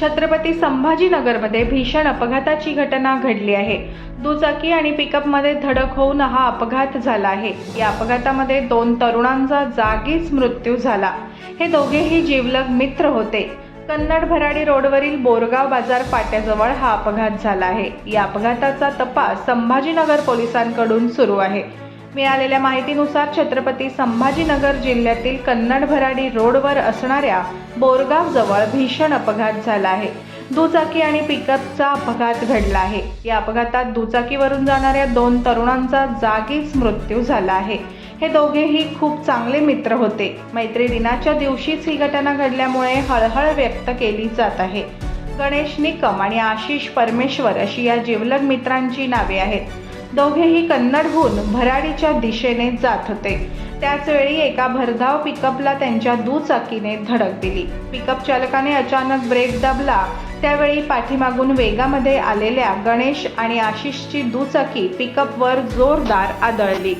छत्रपती संभाजीनगरमध्ये भीषण अपघाताची घटना घडली आहे. दुचाकी आणि पिकअपमध्ये धडक होऊन हा अपघात झाला आहे. या अपघातामध्ये दोन तरुणांचा जागीच मृत्यू झाला. हे दोघेही जीवलग मित्र होते. कन्नड भराडी रोडवरील बोरगाव बाजार फाट्याजवळ हा अपघात झाला आहे. या अपघाताचा तपास संभाजीनगर पोलिसांकडून सुरू आहे. मिळालेल्या माहितीनुसार छत्रपती संभाजीनगर जिल्ह्यातील कन्नड भराडी रोडवर असणाऱ्या बोरगाव जवळ भीषण अपघात झाला आहे. दुचाकी आणि पिकअपचा अपघात घडला आहे. या अपघातात दुचाकीवरून जाणाऱ्या दोन तरुणांचा जागीच मृत्यू झाला आहे. हे दोघेही खूप चांगले मित्र होते. मैत्री दिनाच्या दिवशीच ही घटना घडल्यामुळे हळहळ व्यक्त केली जात आहे. गणेश निकम आणि आशिष परमेश्वर अशी या जिवलग मित्रांची नावे आहेत. दोघेही कन्नडहून भराडीच्या दिशेने जात होते. त्याचवेळी एका भरधाव पिकअपला त्यांच्या दुचाकीने धडक दिली. पिकअप चालकाने अचानक ब्रेक दाबला. त्यावेळी पाठीमागून वेगामध्ये आलेल्या गणेश आणि आशिषची दुचाकी पिकअपवर जोरदार आदळली.